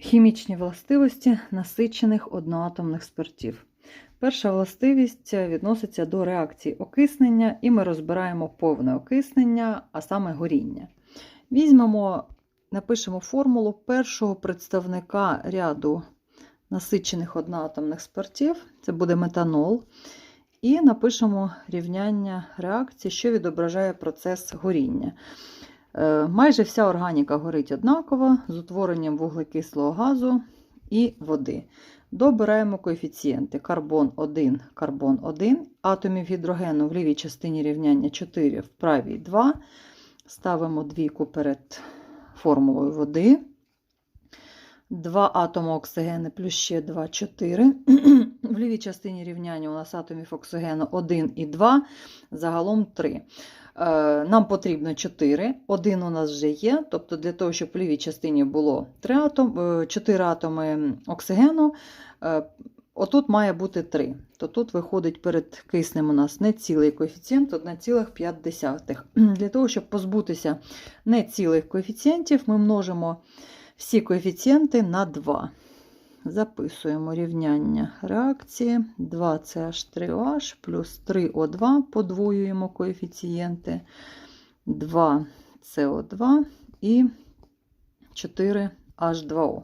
Хімічні властивості насичених одноатомних спиртів. Перша властивість відноситься до реакції окиснення, і ми розбираємо повне окиснення, а саме горіння. Візьмемо, напишемо формулу першого представника ряду насичених одноатомних спиртів, це буде метанол, і напишемо рівняння реакції, що відображає процес горіння. Е, Майже вся органіка горить однаково з утворенням вуглекислого газу і води. Добираємо коефіцієнти карбон 1, карбон 1, атомів гідрогену в лівій частині рівняння 4, в правій 2. Ставимо двійку перед формулою води. 2 атоми оксигену плюс ще 2, 4. В лівій частині рівняння у нас атомів оксигену 1 і 2, загалом 3. Е, Нам потрібно 4, один у нас вже є, тобто для того, щоб в лівій частині було 3 атом, 4 атоми оксигену, е, отут має бути 3. То тут виходить перед киснем у нас нецілий коефіцієнт 1,5. Для того, щоб позбутися нецілих коефіцієнтів, ми множимо всі коефіцієнти на 2. Записуємо рівняння реакції 2CH3OH плюс 3O2, подвоюємо коефіцієнти 2CO2 і 4H2O.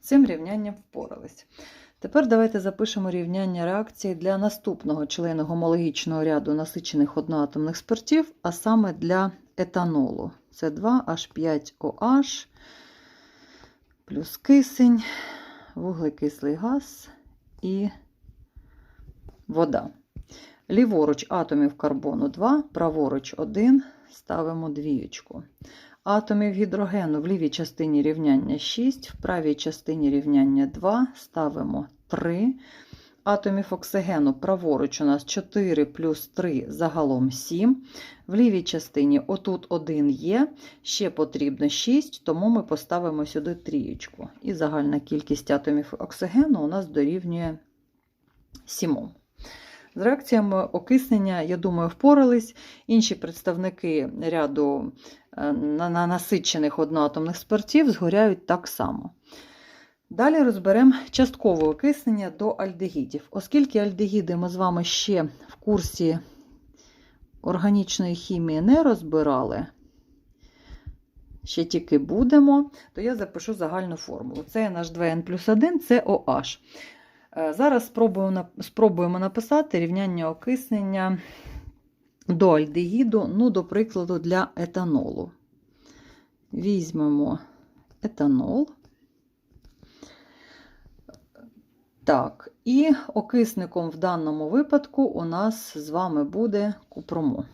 Цим рівнянням впорались. Тепер давайте запишемо рівняння реакції для наступного члена гомологічного ряду насичених одноатомних спиртів, а саме для етанолу. Це 2H5OH плюс кисень вуглекислий газ і вода. Ліворуч атомів карбону 2, праворуч 1, ставимо двієчку. Атомів гідрогену в лівій частині рівняння 6, в правій частині рівняння 2, ставимо 3. Атомів оксигену праворуч у нас 4 плюс 3 загалом 7. В лівій частині отут 1 є, ще потрібно 6, тому ми поставимо сюди трієчку. І загальна кількість атомів оксигену у нас дорівнює 7. З реакціями окиснення, я думаю, впорались. Інші представники ряду е, на насичених одноатомних спиртів згоряють так само. Далі розберемо часткове окиснення до альдегідів. Оскільки альдегіди ми з вами ще в курсі органічної хімії не розбирали, ще тільки будемо, то я запишу загальну формулу. Це наш 2N плюс 1, це OH. Зараз спробуємо написати рівняння окиснення до альдегіду, ну, до прикладу, для етанолу. Візьмемо етанол. Так, і окисником в даному випадку у нас з вами буде купромо.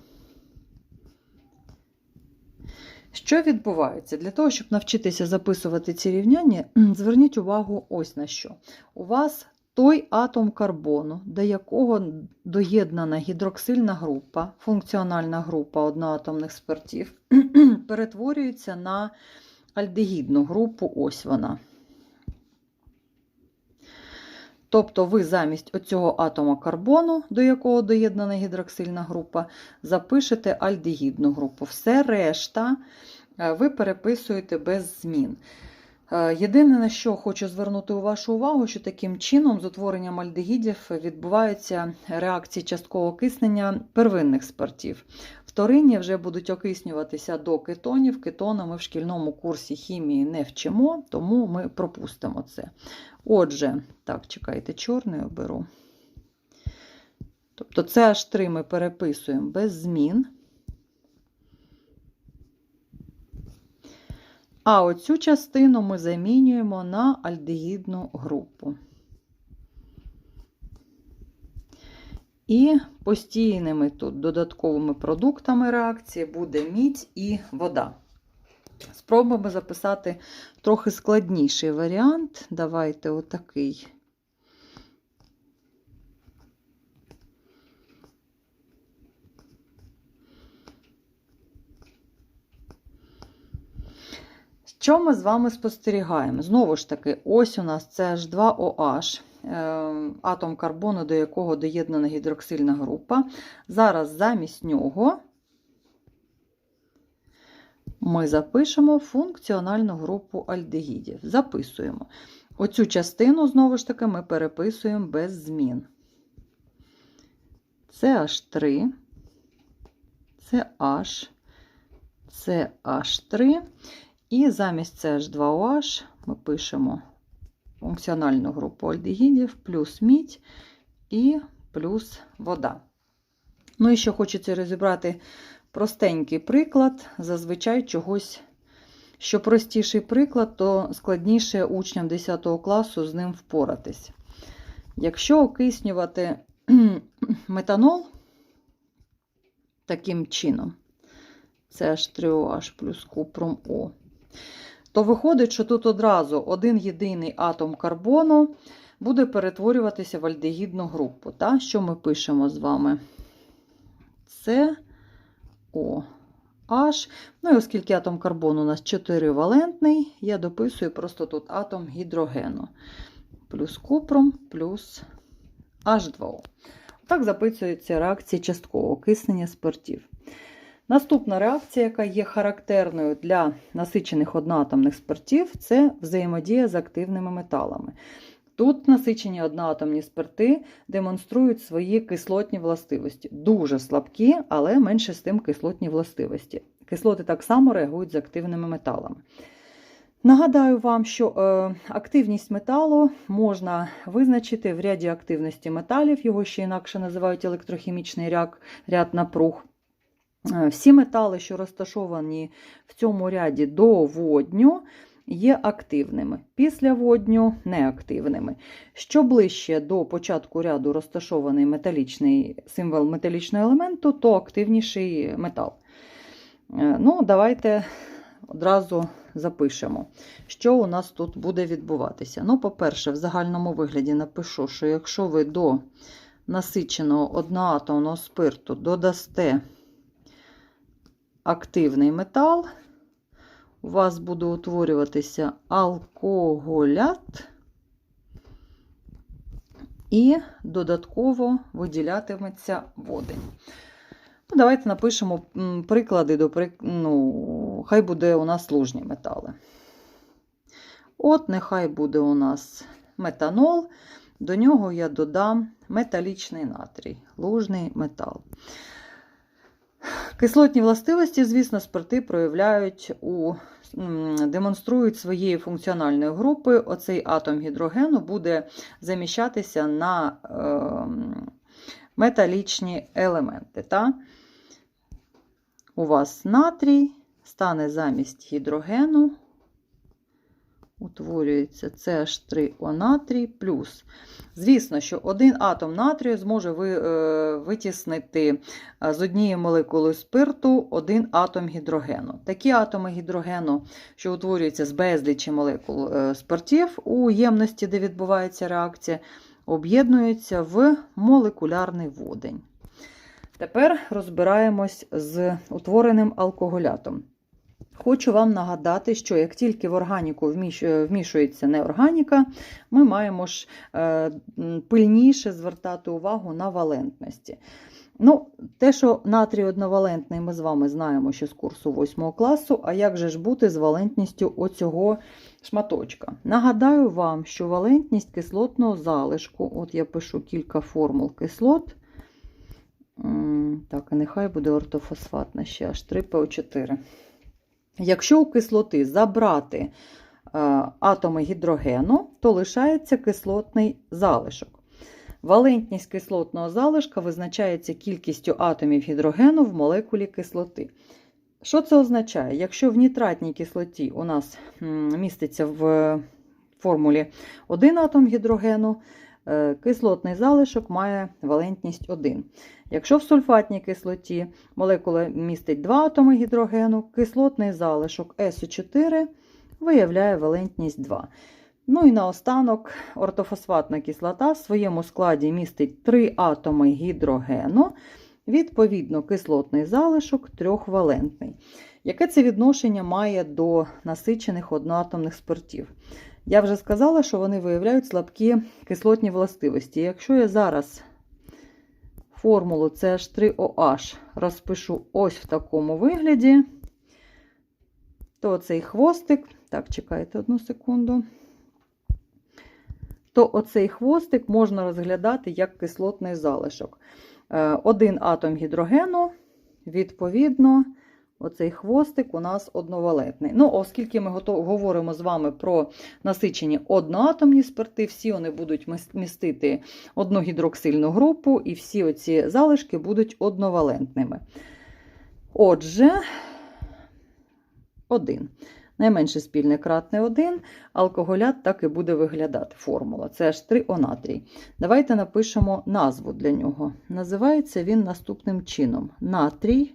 Що відбувається? Для того, щоб навчитися записувати ці рівняння, зверніть увагу ось на що. У вас той атом карбону, до якого доєднана гідроксильна група, функціональна група одноатомних спиртів, перетворюється на альдегідну групу, ось вона. Тобто ви замість оцього атома карбону, до якого доєднана гідроксильна група, запишете альдегідну групу. Все решта ви переписуєте без змін. Єдине, на що хочу звернути вашу увагу, що таким чином з утворенням альдегідів відбуваються реакції часткового окиснення первинних спиртів. Вторинні вже будуть окиснюватися до кетонів. Кетони ми в шкільному курсі хімії не вчимо, тому ми пропустимо це. Отже, так, чекайте, чорний оберу. Тобто це аж 3 ми переписуємо без змін. А оцю частину ми замінюємо на альдегідну групу. І постійними тут додатковими продуктами реакції буде мідь і вода. Спробуємо записати трохи складніший варіант. Давайте отакий. Що ми з вами спостерігаємо? Знову ж таки, ось у нас це H2OH, атом карбону, до якого доєднана гідроксильна група. Зараз замість нього ми запишемо функціональну групу альдегідів. Записуємо. Оцю частину, знову ж таки, ми переписуємо без змін. Це H3, це H, це H3. І замість CH2OH ми пишемо функціональну групу альдегідів плюс мідь і плюс вода. Ну і ще хочеться розібрати простенький приклад, зазвичай чогось, що простіший приклад, то складніше учням 10 класу з ним впоратись. Якщо окиснювати метанол таким чином, це H3OH плюс купрум О, то виходить, що тут одразу один єдиний атом карбону буде перетворюватися в альдегідну групу. Та? Що ми пишемо з вами? Це О. H. Ну і оскільки атом карбону у нас 4-валентний, я дописую просто тут атом гідрогену. Плюс купром, плюс H2O. Так записуються реакції часткового окиснення спиртів. Наступна реакція, яка є характерною для насичених одноатомних спиртів, це взаємодія з активними металами. Тут насичені одноатомні спирти демонструють свої кислотні властивості. Дуже слабкі, але менше з тим кислотні властивості. Кислоти так само реагують з активними металами. Нагадаю вам, що е, активність металу можна визначити в ряді активності металів, його ще інакше називають електрохімічний ряд, ряд напруг. Е, всі метали, що розташовані в цьому ряді до водню, є активними, після водню неактивними. Що ближче до початку ряду розташований металічний символ металічного елементу, то активніший метал. Е, ну, Давайте одразу запишемо, що у нас тут буде відбуватися. Ну, По-перше, в загальному вигляді напишу, що якщо ви до насиченого одноатомного спирту додасте активний метал, у вас буде утворюватися алкоголят і додатково виділятиметься водень. Ну, Давайте напишемо приклади до ну, хай буде у нас лужні метали. От, нехай буде у нас метанол, до нього я додам металічний натрій, лужний метал. Кислотні властивості, звісно, спирти проявляють у демонструють своєї функціональної групи. Оцей атом гідрогену буде заміщатися на е, металічні елементи. Та? У вас натрій стане замість гідрогену утворюється CH3O натрій плюс. Звісно, що один атом натрію зможе е, витіснити е, з однієї молекули спирту один атом гідрогену. Такі атоми гідрогену, що утворюються з безлічі молекул е, спиртів у ємності, де відбувається реакція, об'єднуються в молекулярний водень. Тепер розбираємось з утвореним алкоголятом. Хочу вам нагадати, що як тільки в органіку вмішується неорганіка, ми маємо ж е, пильніше звертати увагу на валентності. Ну, Те, що натрій одновалентний, ми з вами знаємо ще з курсу 8 класу, а як же ж бути з валентністю оцього шматочка? Нагадаю вам, що валентність кислотного залишку, от я пишу кілька формул кислот. Так, і нехай буде ортофосфатна ще аж 3ПО4. Якщо у кислоти забрати е, атоми гідрогену, то лишається кислотний залишок. Валентність кислотного залишка визначається кількістю атомів гідрогену в молекулі кислоти. Що це означає? Якщо в нітратній кислоті у нас міститься в формулі один атом гідрогену, Е, кислотний залишок має валентність 1. Якщо в сульфатній кислоті молекула містить 2 атоми гідрогену, кислотний залишок СО4 виявляє валентність 2. Ну і наостанок ортофосфатна кислота в своєму складі містить 3 атоми гідрогену, відповідно, кислотний залишок трьохвалентний. Яке це відношення має до насичених одноатомних спиртів? Я вже сказала, що вони виявляють слабкі кислотні властивості. Якщо я зараз формулу ch 3 oh розпишу ось в такому вигляді, то цей хвостик, так, чекайте одну секунду, то оцей хвостик можна розглядати як кислотний залишок. Е, Один атом гідрогену, відповідно, оцей хвостик у нас одновалентний. Ну, оскільки ми говоримо з вами про насичені одноатомні спирти, всі вони будуть містити одну гідроксильну групу, і всі оці залишки будуть одновалентними. Отже, один. Найменше спільне кратне 1, алкоголят так і буде виглядати формула. Це H3O натрій. Давайте напишемо назву для нього. Називається він наступним чином: натрій.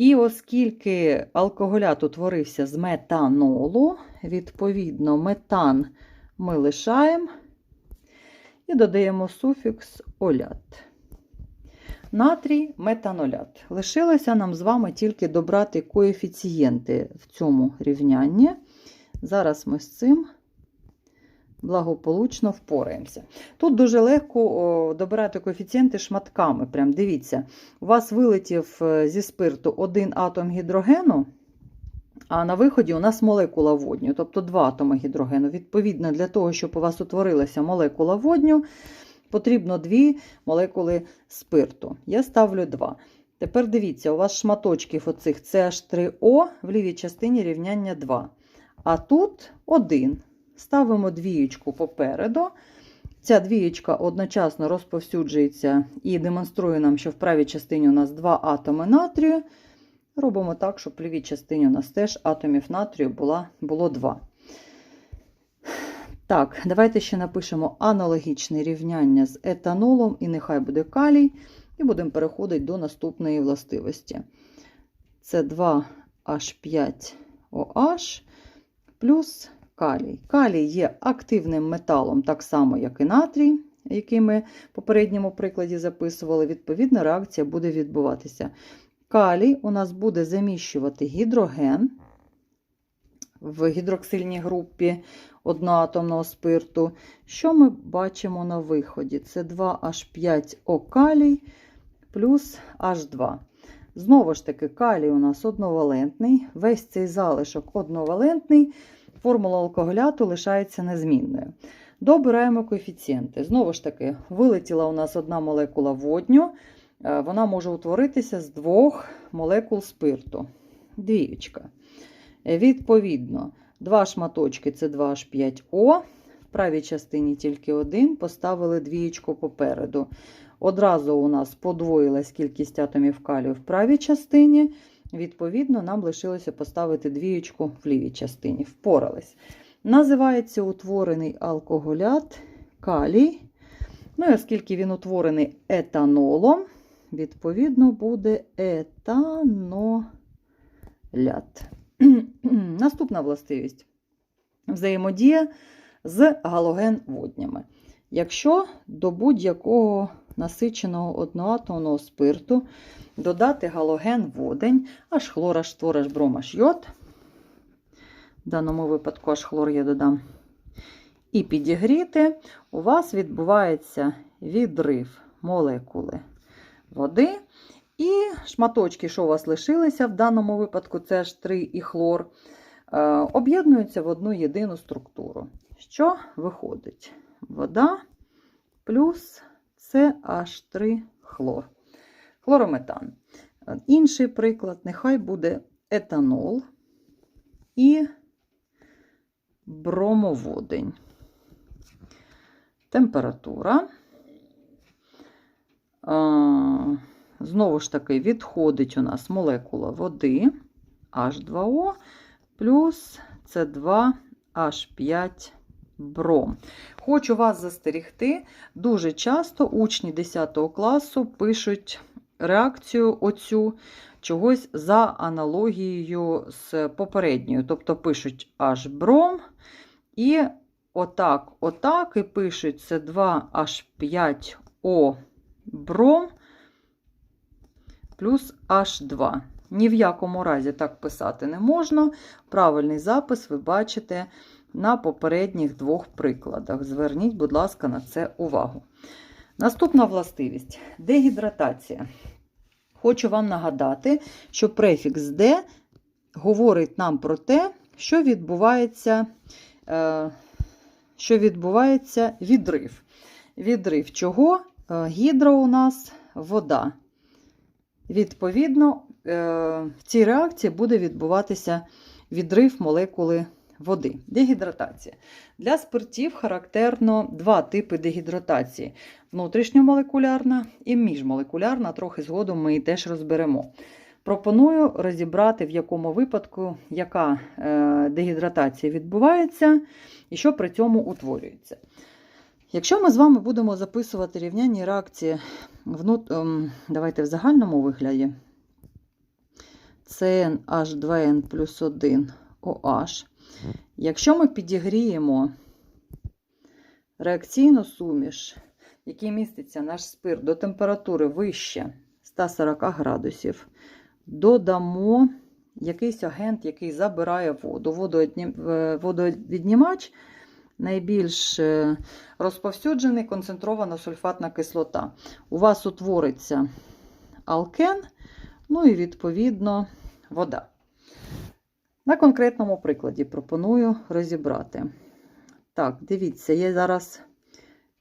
І оскільки алкоголят утворився з метанолу, відповідно, метан ми лишаємо і додаємо суфікс олят. Натрій метанолят. Лишилося нам з вами тільки добрати коефіцієнти в цьому рівнянні. Зараз ми з цим благополучно впораємося. Тут дуже легко добирати коефіцієнти шматками. Прям дивіться, у вас вилетів е, зі спирту один атом гідрогену, а на виході у нас молекула водню, тобто два атоми гідрогену. Відповідно, для того, щоб у вас утворилася молекула водню, потрібно дві молекули спирту. Я ставлю 2. Тепер дивіться, у вас шматочків оцих CH3O в лівій частині рівняння 2. А тут 1. Ставимо двієчку попереду. Ця двієчка одночасно розповсюджується і демонструє нам, що в правій частині у нас два атоми натрію. Робимо так, щоб в лівій частині у нас теж атомів натрію була, було 2. Так, давайте ще напишемо аналогічне рівняння з етанолом, і нехай буде калій. І будемо переходити до наступної властивості. Це 2H5OH плюс калій. Калій є активним металом, так само, як і натрій, який ми в попередньому прикладі записували. Відповідна реакція буде відбуватися. Калій у нас буде заміщувати гідроген в гідроксильній групі одноатомного спирту. Що ми бачимо на виході? Це 2H5O калій плюс H2. Знову ж таки, калій у нас одновалентний, весь цей залишок одновалентний, формула алкоголяту лишається незмінною. Добираємо коефіцієнти. Знову ж таки, вилетіла у нас одна молекула водню, е, вона може утворитися з двох молекул спирту. Двієчка. Відповідно, два шматочки це 2H5O. В правій частині тільки один, поставили двієчку попереду. Одразу у нас подвоїлась кількість атомів калію в правій частині. Відповідно, нам лишилося поставити двієчку в лівій частині. Впорались. Називається утворений алкоголят калій. Ну і оскільки він утворений етанолом, відповідно, буде етанолят. Наступна властивість взаємодія з галоген-воднями. Якщо до будь-якого насиченого одноатомного спирту додати галоген-водень, аж хлор, аж твор, аж бром, аж йод, в даному випадку аж хлор я додам, і підігріти, у вас відбувається відрив молекули води. І шматочки, що у вас лишилися, в даному випадку це H3 і хлор, е, об'єднуються в одну єдину структуру. Що виходить? Вода плюс CH3 хлор. Хлорометан. Інший приклад, нехай буде етанол і бромоводень. Температура. Знову ж таки, відходить у нас молекула води H2O плюс С2H5 бром. Хочу вас застерігти, дуже часто учні 10 класу пишуть реакцію оцю чогось за аналогією з попередньою. Тобто пишуть H-бром і отак, отак, і пишуть С2H5O бром плюс H2. Ні в якому разі так писати не можна. Правильний запис ви бачите на попередніх двох прикладах. Зверніть, будь ласка, на це увагу. Наступна властивість дегідратація. Хочу вам нагадати, що префікс D говорить нам про те, що відбувається, е, що відбувається відрив. Відрив чого? Е, Гідро у нас вода. Відповідно, е, в цій реакції буде відбуватися відрив молекули води. Дегідратація. Для спиртів характерно два типи дегідратації: внутрішньомолекулярна і міжмолекулярна. Трохи згодом ми її теж розберемо. Пропоную розібрати, в якому випадку яка е, дегідратація відбувається і що при цьому утворюється. Якщо ми з вами будемо записувати рівняння реакції внут... ем, давайте в загальному вигляді CnH2n плюс 1 OH, якщо ми підігріємо реакційну суміш, в якій міститься наш спирт до температури вище 140 градусів, додамо якийсь агент, який забирає воду. Е, Водовіднімач найбільш е, розповсюджений концентрована сульфатна кислота. У вас утвориться алкен, ну і відповідно вода. На конкретному прикладі пропоную розібрати. Так, дивіться, є зараз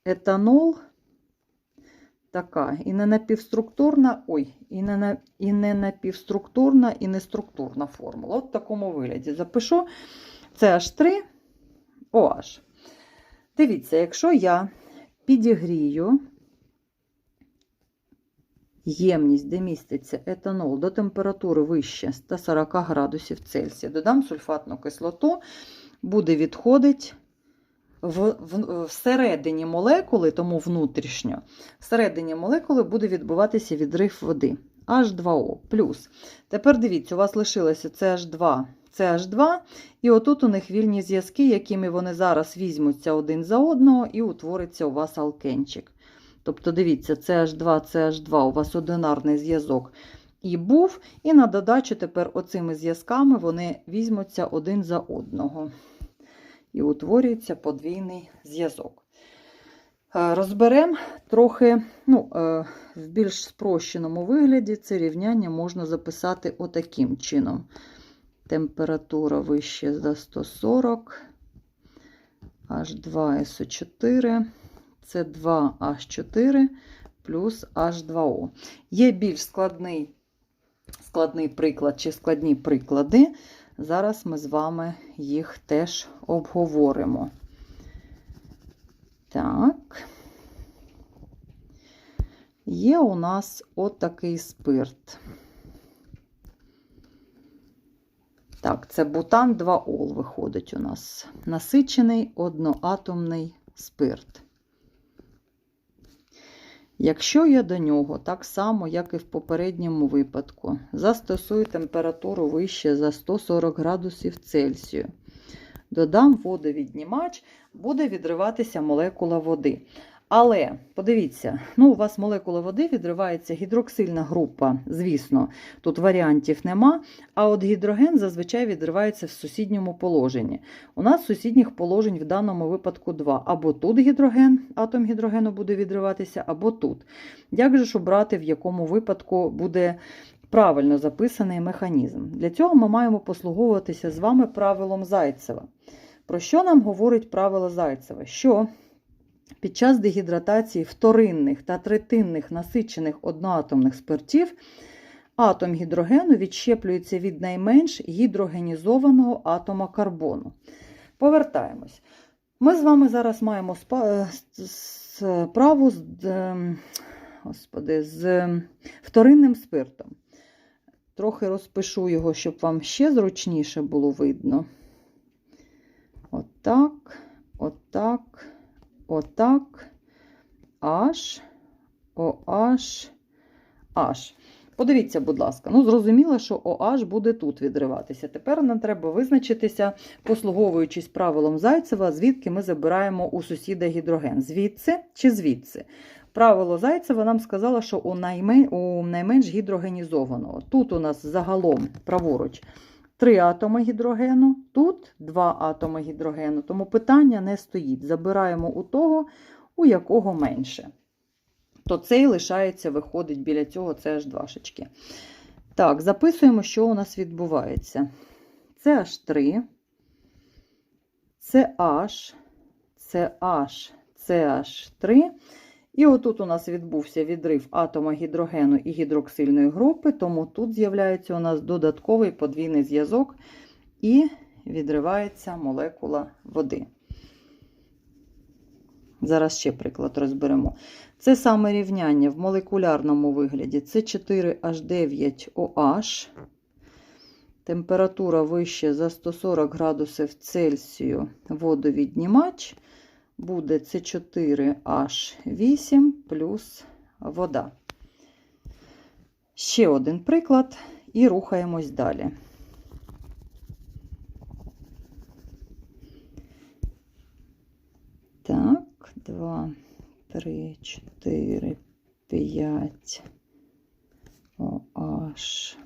етанол. Така, і не напівструктурна, ой, і не, і не напівструктурна, і не структурна формула. От в такому вигляді. Запишу CH3 OH. Дивіться, якщо я підігрію ємність, де міститься етанол до температури вище 140 градусів Цельсія, додам сульфатну кислоту, буде відходити всередині молекули, тому внутрішньо, всередині молекули буде відбуватися відрив води. H2O. Тепер дивіться, у вас лишилося CH2, CH2, і отут у них вільні зв'язки, якими вони зараз візьмуться один за одного, і утвориться у вас алкенчик. Тобто, дивіться, CH2, CH2, у вас одинарний зв'язок і був, і на додачу тепер оцими зв'язками вони візьмуться один за одного. І утворюється подвійний зв'язок. Е, Розберемо трохи, ну, е, в більш спрощеному вигляді це рівняння можна записати отаким чином. Температура вище за 140, H2SO4, С2H4 плюс H2O. Є більш складний, складний приклад чи складні приклади. Зараз ми з вами їх теж обговоримо. Так. Є у нас отакий спирт. Так, це бутан 2-ол виходить у нас. Насичений одноатомний спирт. Якщо я до нього, так само, як і в попередньому випадку, застосую температуру вище за 140 градусів Цельсію, додам водовіднімач, буде відриватися молекула води. Але подивіться, ну у вас молекула води відривається гідроксильна група, звісно, тут варіантів нема. А от гідроген зазвичай відривається в сусідньому положенні. У нас сусідніх положень в даному випадку два. Або тут гідроген, атом гідрогену буде відриватися, або тут. Як же ж обрати, в якому випадку буде правильно записаний механізм? Для цього ми маємо послуговуватися з вами правилом Зайцева. Про що нам говорить правило Зайцева? Що під час дегідратації вторинних та третинних насичених одноатомних спиртів атом гідрогену відщеплюється від найменш гідрогенізованого атома карбону. Повертаємось. Ми з вами зараз маємо е, справу з, е, господи, з вторинним спиртом. Трохи розпишу його, щоб вам ще зручніше було видно. Отак, отак, отак, аж, OH, H. Подивіться, будь ласка, ну зрозуміло, що OH буде тут відриватися. Тепер нам треба визначитися, послуговуючись правилом Зайцева, звідки ми забираємо у сусіда гідроген. Звідси чи звідси? Правило Зайцева нам сказало, що у найменш гідрогенізованого. Тут у нас загалом праворуч три атоми гідрогену, тут два атоми гідрогену. Тому питання не стоїть. Забираємо у того, у якого менше. То цей лишається, виходить біля цього CH2. Так, записуємо, що у нас відбувається. CH3, CH, CH, CH3. І отут у нас відбувся відрив атома гідрогену і гідроксильної групи, тому тут з'являється у нас додатковий подвійний зв'язок і відривається молекула води. Зараз ще приклад розберемо. Це саме рівняння в молекулярному вигляді. Це 4H9OH. Температура вище за 140 градусів Цельсію водовіднімач. Буде С4H8 плюс вода. Ще один приклад, і рухаємось далі. Так, 2, 3, 4, 5, OH,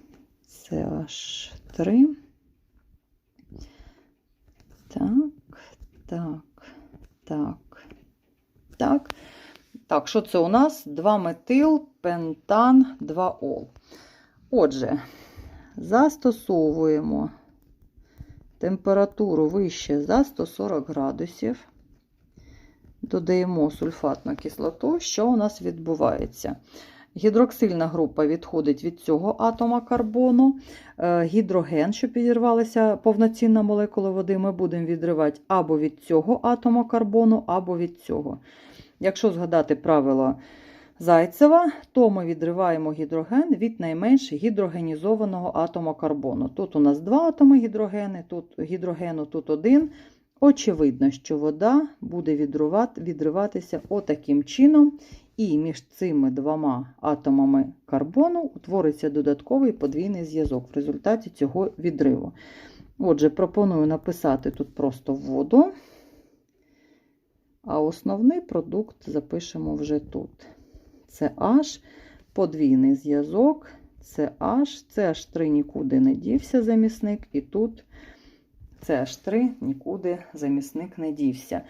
CH3. Так, так, так, так. Так, що це у нас? 2 метил, пентан, 2 ол. Отже, застосовуємо температуру вище за 140 градусів. Додаємо сульфатну кислоту. Що у нас відбувається? Гідроксильна група відходить від цього атома карбону. Е, Гідроген, що підірвалася повноцінна молекула води, ми будемо відривати або від цього атома карбону, або від цього. Якщо згадати правило Зайцева, то ми відриваємо гідроген від найменш гідрогенізованого атома карбону. Тут у нас два атоми гідрогени, тут гідрогену, тут один. Очевидно, що вода буде відриватися отаким чином, і між цими двома атомами карбону утвориться додатковий подвійний зв'язок в результаті цього відриву. Отже, пропоную написати тут просто воду, а основний продукт запишемо вже тут. Це H, подвійний зв'язок, це H, це H3 нікуди не дівся замісник, і тут CH3 нікуди замісник не дівся.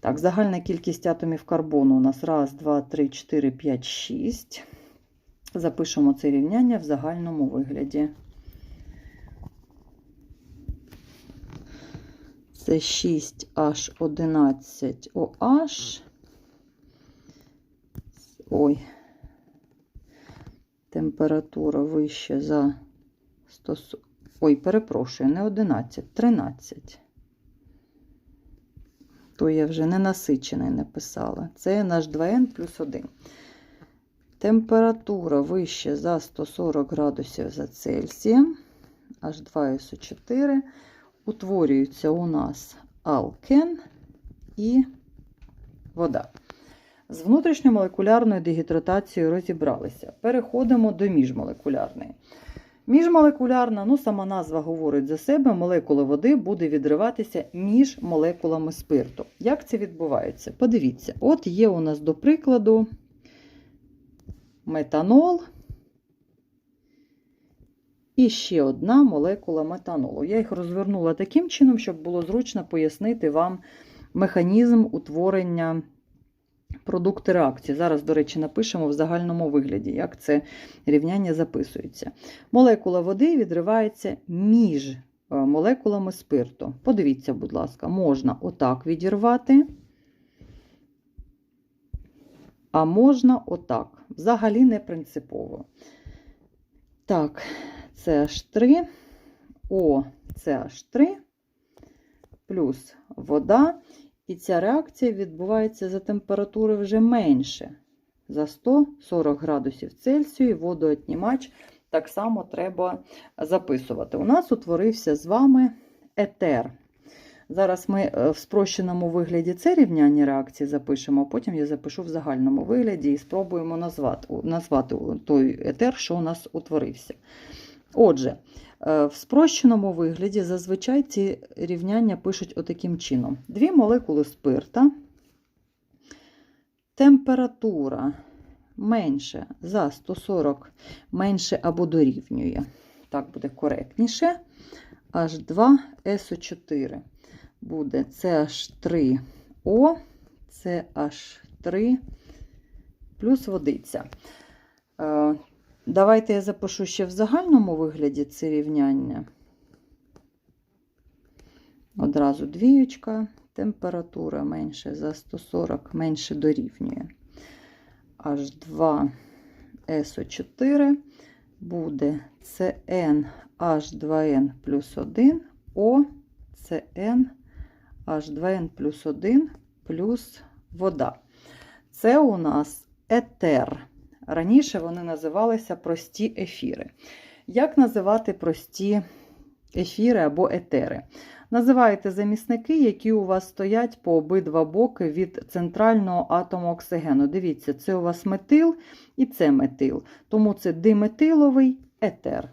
Так, загальна кількість атомів карбону у нас 1, 2, 3, 4, 5, 6. Запишемо це рівняння в загальному вигляді. Це 6H11OH. Ой, температура вища за 140. Ой, перепрошую, не 11, 13. То я вже ненасичений написала. Це наш 2Н плюс 1. Температура вище за 140 градусів за Цельсієм, H2SO4. Утворюється у нас алкен і вода. З внутрішньомолекулярною дегідратацією розібралися. Переходимо до міжмолекулярної. Міжмолекулярна, ну сама назва говорить за себе, молекула води буде відриватися між молекулами спирту. Як це відбувається? Подивіться, от є у нас, до прикладу, метанол і ще одна молекула метанолу. Я їх розвернула таким чином, щоб було зручно пояснити вам механізм утворення продукти реакції. Зараз, до речі, напишемо в загальному вигляді, як це рівняння записується. Молекула води відривається між е, молекулами спирту. Подивіться, будь ласка, можна отак відірвати, а можна отак. Взагалі не принципово. Так, CH3, О, CH3 плюс вода. І ця реакція відбувається за температури вже менше. За 140 градусів Цельсію водоотнімач так само треба записувати. У нас утворився з вами етер. Зараз ми е, в спрощеному вигляді це рівняння реакції запишемо, а потім я запишу в загальному вигляді і спробуємо назвати назвати той етер, що у нас утворився. Отже, Е, в спрощеному вигляді зазвичай ці рівняння пишуть отаким чином: дві молекули спирта, температура менше за 140 менше або дорівнює. Так буде коректніше. H2SO4 буде CH3O, CH3 плюс водиця. Давайте я запишу ще в загальному вигляді це рівняння. Одразу двіючка, температура менше за 140, менше дорівнює. H2 SO4 буде CN H2N плюс 1 О CN H2N плюс 1 плюс вода. Це у нас етер. Раніше вони називалися прості ефіри. Як називати прості ефіри або етери? Називаєте замісники, які у вас стоять по обидва боки від центрального атому оксигену. Дивіться, це у вас метил і це метил. Тому це диметиловий етер.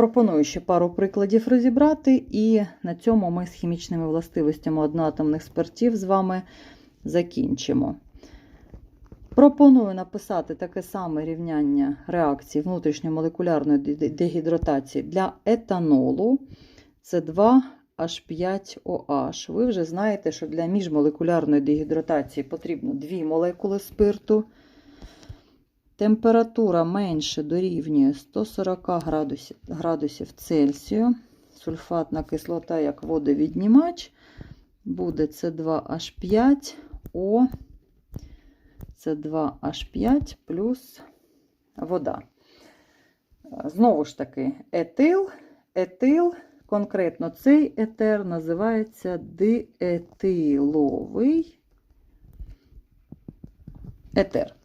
Пропоную ще пару прикладів розібрати, і на цьому ми з хімічними властивостями одноатомних спиртів з вами закінчимо. Пропоную написати таке саме рівняння реакції внутрішньомолекулярної дегідратації для етанолу. Це 2H5OH. Ви вже знаєте, що для міжмолекулярної дегідратації потрібно дві молекули спирту. Температура менше дорівнює 140 градусів, градусів Цельсію. Сульфатна кислота, як водовіднімач, буде С2H5O. С2H5 плюс вода. Знову ж таки, етил, етил, конкретно цей етер називається диетиловий етер.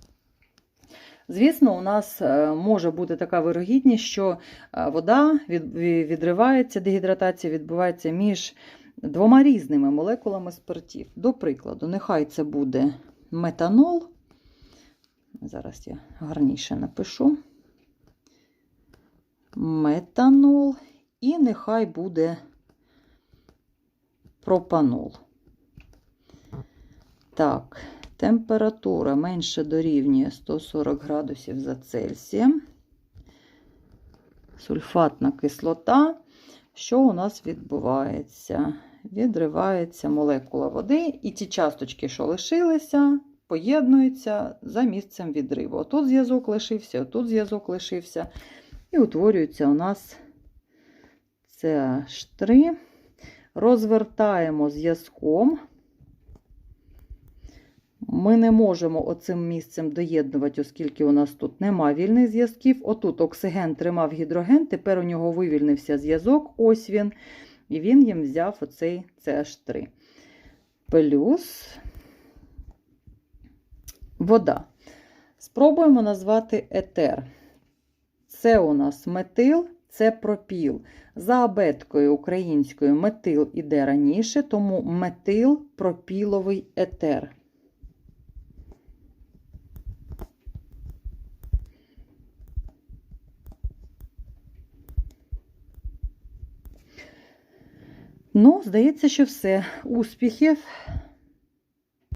Звісно, у нас е, може бути така вирогідність, що е, вода відривається, дегідратація відбувається між двома різними молекулами спиртів. До прикладу, нехай це буде метанол. Зараз я гарніше напишу. Метанол, і нехай буде пропанол. Так, Температура менше дорівнює 140 градусів за Цельсієм. Сульфатна кислота. Що у нас відбувається? Відривається молекула води, і ті часточки, що лишилися, поєднуються за місцем відриву. Отут зв'язок лишився, отут зв'язок лишився. І утворюється у нас CH3. Розвертаємо зв'язком. Ми не можемо оцим місцем доєднувати, оскільки у нас тут нема вільних зв'язків. Отут оксиген тримав гідроген, тепер у нього вивільнився зв'язок, ось він. І він їм взяв оцей CH3. Плюс вода. Спробуємо назвати етер. Це у нас метил, це пропіл. За абеткою українською метил іде раніше, тому метил пропіловий етер. Ну, здається, що все. Успіхів!